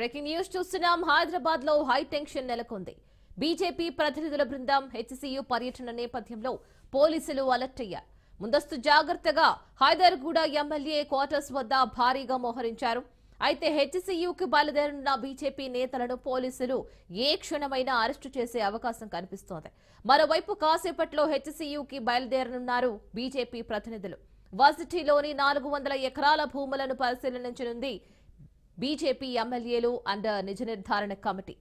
Breaking news చూస్తున్నాం. హైదరాబాద్లో high tension నెలకొంది. బీజేపీ ప్రతినిధుల బృందం హెచ్సియు పర్యటన నేపథ్యంలో పోలీసులు అలర్ట్ అయ్యారు. ముందస్తు జాగ్రత్తగా హైదర్గూడ ఎమ్మెల్యే క్వార్టర్స్ వద్ద భారీగా మోహరించారు. అయితే హెచ్సియుకి బయలుదేరనున్న బీజేపీ నేతలను పోలీసులు ఏ క్షణమైనా అరెస్టు చేసే అవకాశం కనిపిస్తోంది. మరోవైపు కాసేపట్లో హెచ్సియుకి బయలుదేరనున్నారు బీజేపీ ప్రతినిధులు. వర్సిటీలోని నాలుగు వందల ఎకరాల భూములను పరిశీలించనుంది బీజేపీ ఎమ్మెల్యేలు అండ్ నిజ నిర్ధారణ కమిటీ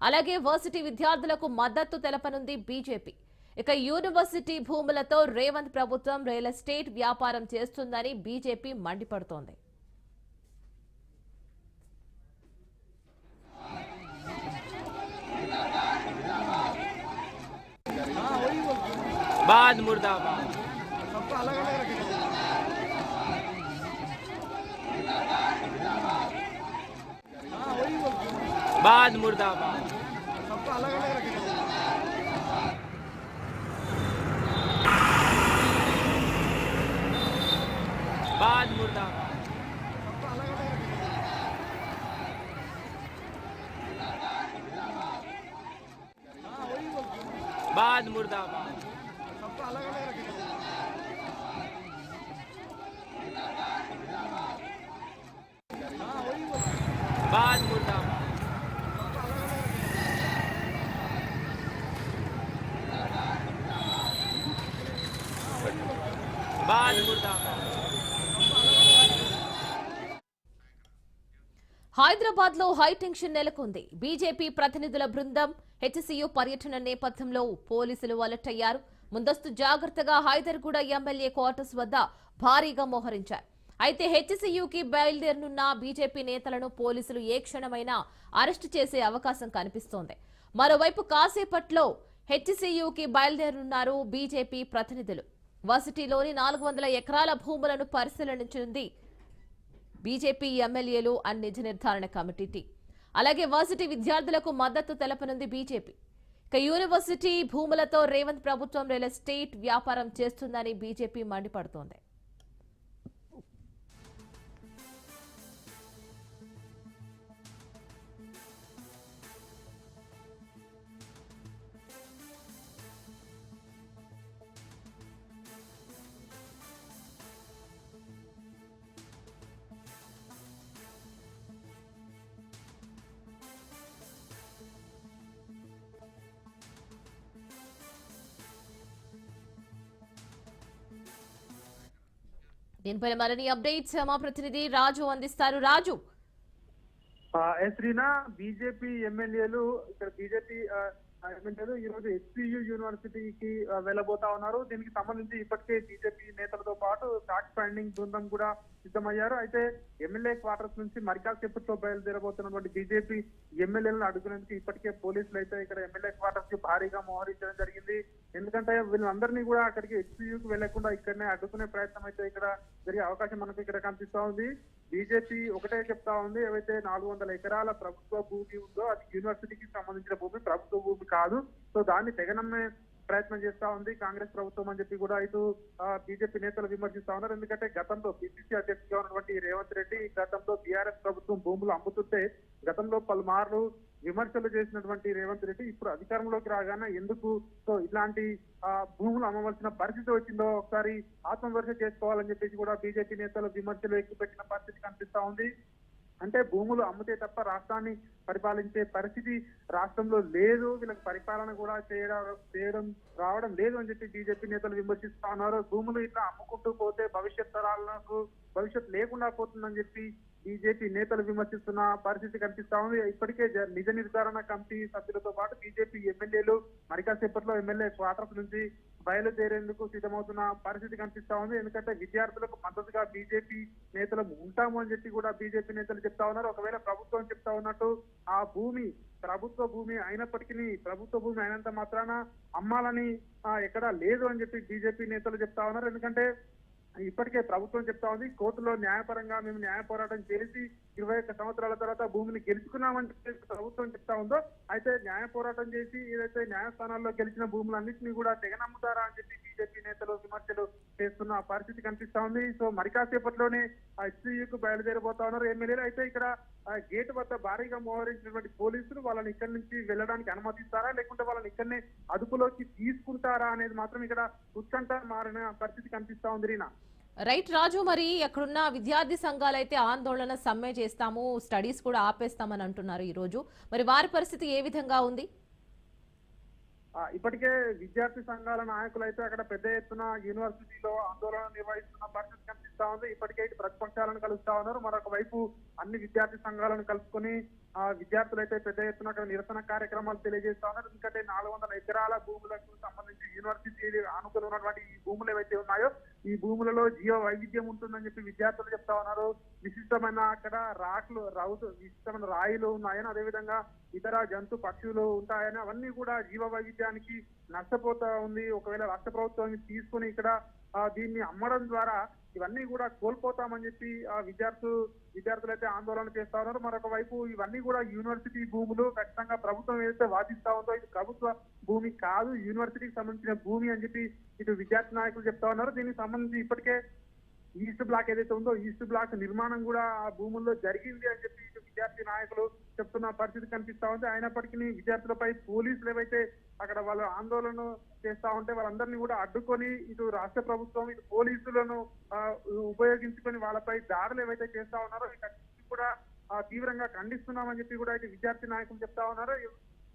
అలాగే వర్సిటీ విద్యార్థులకు మద్దతు తెలపనుంది బీజేపీ ఇక యూనివర్సిటీ భూములతో రేవంత్ ప్రభుత్వం రియల్ ఎస్టేట్ వ్యాపారం చేస్తుందని బీజేపీ మండిపడుతోంది बाद मुर्दाबाद बाद मुर्दाबाद बाद मुर्दाबाद बाद मुर्दाबाद హైదరాబాద్లో హై టెన్షన్ నెలకొంది. బీజేపీ ప్రతినిధుల బృందం హెచ్సీయూ పర్యటన నేపథ్యంలో పోలీసులు అలర్ట్ అయ్యారు. ముందస్తు జాగ్రత్తగా హైదర్గూడ ఎమ్మెల్యే క్వార్టర్స్ వద్ద భారీగా మోహరించారు. అయితే హెచ్సీయూకి బయలుదేరనున్న బీజేపీ నేతలను పోలీసులు ఏ క్షణమైనా అరెస్టు చేసే అవకాశం కనిపిస్తోంది. మరోవైపు కాసేపట్లో హెచ్సియుకి బయలుదేరనున్నారు బీజేపీ ప్రతినిధులు. వర్సిటీలోని నాలుగు వందల ఎకరాల భూములను పరిశీలించనుంది బీజేపీ ఎమ్మెల్యేలు అండ్ నిజ నిర్ధారణ కమిటీ అలాగే వర్సిటీ విద్యార్థులకు మద్దతు తెలపనుంది బీజేపీ. ఇక యూనివర్సిటీ భూములతో రేవంత్ ప్రభుత్వం రియల్ ఎస్టేట్ వ్యాపారం చేస్తుందని బీజేపీ మండిపడుతోంది. దీనిపై మరిన్ని అప్డేట్స్ మా ప్రతినిధి రాజు అందిస్తారు. రాజు. శ్రీనా బీజేపీ ఎమ్మెల్యేలు ఇక్కడ బీజేపీ ఎమ్మెల్యేలు ఈ రోజు ఎస్పీయు యూనివర్సిటీకి వెళ్ళబోతా ఉన్నారు. దీనికి సంబంధించి ఇప్పటికే బీజేపీ నేతలతో పాటు ఫ్యాక్ట్ ఫైండింగ్ బృందం కూడా సిద్ధమయ్యారు. అయితే ఎమ్మెల్యే క్వార్టర్స్ నుంచి మరికాసేపట్లో బయలుదేరబోతున్నటువంటి బీజేపీ ఎమ్మెల్యేలను అడుగునేందుకు ఇప్పటికే పోలీసులు అయితే ఇక్కడ ఎమ్మెల్యే క్వార్టర్స్కి భారీగా మోహరించడం జరిగింది. ఎందుకంటే వీళ్ళందరినీ కూడా అక్కడికి హెచ్పీయూకి వెళ్ళకుండా ఇక్కడనే అడ్డుకునే ప్రయత్నం అయితే ఇక్కడ జరిగే అవకాశం మనకు ఇక్కడ కనిపిస్తా ఉంది. బీజేపీ ఒకటే చెప్తా ఉంది. ఏవైతే నాలుగు వందల ఎకరాల ప్రభుత్వ భూమి ఉందో అది యూనివర్సిటీకి సంబంధించిన భూమి ప్రభుత్వ భూమి కాదు. సో దాన్ని తెగనమ్మే ప్రయత్నం చేస్తా ఉంది. కాంగ్రెస్ ప్రభుత్వం అని చెప్పి కూడా ఇటు బీజేపీ నేతలు విమర్శిస్తా ఉన్నారు. ఎందుకంటే గతంలో బీసీసీ అధ్యక్షుడిగా ఉన్నటువంటి రేవంత్ రెడ్డి గతంలో బీఆర్ఎస్ ప్రభుత్వం భూములు అమ్ముతుంటే గతంలో పలుమార్లు విమర్శలు చేసినటువంటి రేవంత్ రెడ్డి ఇప్పుడు అధికారంలోకి రాగానే ఎందుకు సో భూములు అమ్మవలసిన పరిస్థితి వచ్చిందో ఒకసారి ఆత్మవిమర్శ చేసుకోవాలని చెప్పేసి కూడా బీజేపీ నేతలు విమర్శలు ఎక్కుపెట్టిన పరిస్థితి కనిపిస్తా ఉంది. అంటే భూములు అమ్మితే తప్ప రాష్ట్రాన్ని పరిపాలించే పరిస్థితి రాష్ట్రంలో లేదు. వీళ్ళకి పరిపాలన కూడా చేయడం చేయడం రావడం లేదు అని చెప్పి బీజేపీ నేతలు విమర్శిస్తా ఉన్నారు. భూములు ఇట్లా అమ్ముకుంటూ పోతే భవిష్యత్ తరాలకు భవిష్యత్ లేకుండా పోతుందని చెప్పి బీజేపీ నేతలు విమర్శిస్తున్న పరిస్థితి కనిపిస్తా ఉంది. ఇప్పటికే జ- నిజ నిర్ధారణ కమిటీ సభ్యులతో పాటు బీజేపీ ఎమ్మెల్యేలు మరికాసేపట్లో ఎమ్మెల్యే క్వార్టర్స్ నుంచి బయలుదేరేందుకు సిద్ధమవుతున్న పరిస్థితి కనిపిస్తా ఉంది. ఎందుకంటే విద్యార్థులకు మద్దతుగా బీజేపీ నేతలు ఉంటాము అని చెప్పి కూడా బీజేపీ నేతలు చెప్తా ఉన్నారు. ఒకవేళ ప్రభుత్వం చెప్తా ఉన్నట్టు ఆ భూమి ప్రభుత్వ భూమి అయినప్పటికీ ప్రభుత్వ భూమి అయినంత మాత్రాన అమ్మాలని ఎక్కడా లేదు అని చెప్పి బీజేపీ నేతలు చెప్తా ఉన్నారు. ఎందుకంటే ఇప్పటికే ప్రభుత్వం చెప్తా ఉంది కోర్టులో న్యాయపరంగా మేము న్యాయ పోరాటం చేసి ఇరవై ఒక్క సంవత్సరాల తర్వాత భూమిని గెలుచుకున్నామని చెప్పి ప్రభుత్వం చెప్తా ఉందో అయితే న్యాయ పోరాటం చేసి ఏదైతే న్యాయస్థానాల్లో గెలిచిన భూములన్నింటినీ కూడా తెగనమ్ముతారా అని చెప్పి బీజేపీ నేతలు విమర్శలు చేస్తున్న పరిస్థితి కనిపిస్తా ఉంది. సో మరి కాసేపట్లోనే హెచ్సియుకు బయలుదేరబోతా ఉన్నారు ఎమ్మెల్యేలు. అయితే ఇక్కడ గేట్ వద్ద భారీగా మోహరించినటువంటి పోలీసులు వాళ్ళని ఇక్కడి నుంచి వెళ్ళడానికి అనుమతిస్తారా? లేకుంటే వాళ్ళని ఇక్కడనే అదుపులోకి తీసుకుంటారా అనేది మాత్రం ఇక్కడ ఉత్కంఠ మారిన పరిస్థితి కనిపిస్తా ఉంది రీనా. రైట్ రాజు మరి అక్కడున్న విద్యార్థి సంఘాలు అయితే ఆందోళన సమ్మె చేస్తాము స్టడీస్ కూడా ఆపేస్తామని అంటున్నారు ఈరోజు. మరి వారి పరిస్థితి ఏ విధంగా ఉంది? ఇప్పటికే విద్యార్థి సంఘాల నాయకులు అయితే అక్కడ పెద్ద ఎత్తున యూనివర్సిటీలో ఆందోళన నిర్వహిస్తున్న పరిస్థితి కనిపిస్తా ఉంది. ఇప్పటికే ప్రతిపక్షాలను కలుస్తా ఉన్నారు. మరొక వైపు అన్ని విద్యార్థి సంఘాలను కలుసుకుని విద్యార్థులు అయితే పెద్ద ఎత్తున అక్కడ నిరసన కార్యక్రమాలు తెలియజేస్తా ఉన్నారు ఎందుకంటే నాలుగు వందల ఎకరాల భూములకు సంబంధించి యూనివర్సిటీ ఆనుకుని ఉన్నటువంటి ఈ భూములు ఏవైతే ఉన్నాయో ఈ భూములలో జీవ వైవిధ్యం ఉంటుందని చెప్పి విద్యార్థులు చెప్తా ఉన్నారు. విశిష్టమైన అక్కడ రాకులు రౌతు విశిష్టమైన రాయిలు ఉన్నాయని అదేవిధంగా ఇతర జంతు పక్షులు ఉంటాయని అవన్నీ కూడా జీవ వైవిధ్యానికి నష్టపోతా ఉంది. ఒకవేళ రాష్ట్ర ప్రభుత్వం తీసుకుని ఇక్కడ దీన్ని అమ్మడం ద్వారా ఇవన్నీ కూడా కోల్పోతామని చెప్పి ఆ విద్యార్థులు విద్యార్థులు అయితే ఆందోళన చేస్తా ఉన్నారు. మరొక వైపు ఇవన్నీ కూడా యూనివర్సిటీ భూములు ఖచ్చితంగా ప్రభుత్వం ఏదైతే వాదిస్తా ఉందో ఇది ప్రభుత్వ భూమి కాదు యూనివర్సిటీకి సంబంధించిన భూమి అని చెప్పి ఇటు విద్యార్థి నాయకులు చెప్తా ఉన్నారు. దీనికి సంబంధించి ఇప్పటికే ఈస్ట్ బ్లాక్ ఏదైతే ఉందో ఈస్ట్ బ్లాక్ నిర్మాణం కూడా ఆ భూముల్లో జరిగింది అని చెప్పి ఇటు విద్యార్థి నాయకులు చెప్తున్న పరిస్థితి కనిపిస్తా ఉంది. అయినప్పటికీ విద్యార్థులపై పోలీసులు ఏవైతే అక్కడ వాళ్ళు ఆందోళన చేస్తా ఉంటే వాళ్ళందరినీ కూడా అడ్డుకొని ఇటు రాష్ట్ర ప్రభుత్వం ఇటు పోలీసులను ఉపయోగించుకొని వాళ్ళపై దాడులు ఏవైతే చేస్తా ఉన్నారో ఇక కూడా తీవ్రంగా ఖండిస్తున్నామని చెప్పి కూడా ఇటు విద్యార్థి నాయకులు చెప్తా ఉన్నారు.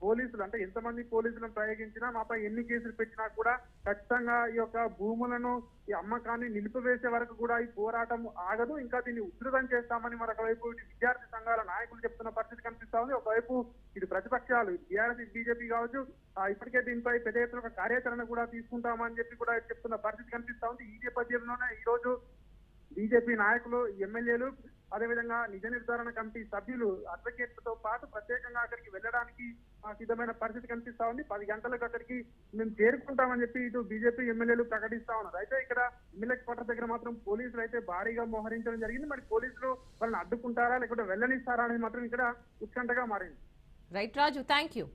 పోలీసులు అంటే ఎంతమంది పోలీసులను ప్రయోగించినా మాపై ఎన్ని కేసులు పెట్టినా కూడా ఖచ్చితంగా ఈ యొక్క భూములను ఈ అమ్మకాన్ని నిలిపివేసే వరకు కూడా ఈ పోరాటం ఆగదు. ఇంకా దీన్ని ఉధృతం చేస్తామని మరొకవైపు ఇటు విద్యార్థి సంఘాల నాయకులు చెప్తున్న పరిస్థితి కనిపిస్తా ఉంది ఒకవైపు ఇటు ప్రతిపక్షాలు టీఆర్ఎస్ బీజేపీ కావచ్చు ఇప్పటికే దీనిపై పెద్ద ఎత్తున ఒక కార్యాచరణ కూడా తీసుకుంటామని చెప్పి కూడా చెప్తున్న పరిస్థితి కనిపిస్తా ఉంది ఈ నేపథ్యంలోనే ఈ రోజు బీజేపీ నాయకులు ఎమ్మెల్యేలు అదేవిధంగా నిజ నిర్ధారణ కమిటీ సభ్యులు అడ్వకేట్లతో పాటు ప్రత్యేకంగా అక్కడికి వెళ్ళడానికి సిద్ధమైన పరిస్థితి కనిపిస్తా ఉంది. పది గంటలకు అక్కడికి మేము చేరుకుంటామని చెప్పి ఇటు బీజేపీ ఎమ్మెల్యేలు ప్రకటిస్తా ఉన్నారు. అయితే ఇక్కడ ఎమ్మెల్యే క్వార్టర్ దగ్గర మాత్రం పోలీసులు అయితే భారీగా మోహరించడం జరిగింది. మరి పోలీసులు వాళ్ళని అడ్డుకుంటారా లేకుంటే వెళ్ళనిస్తారా అనేది మాత్రం ఇక్కడ ఉత్కంఠగా మారింది. Right Raju thank you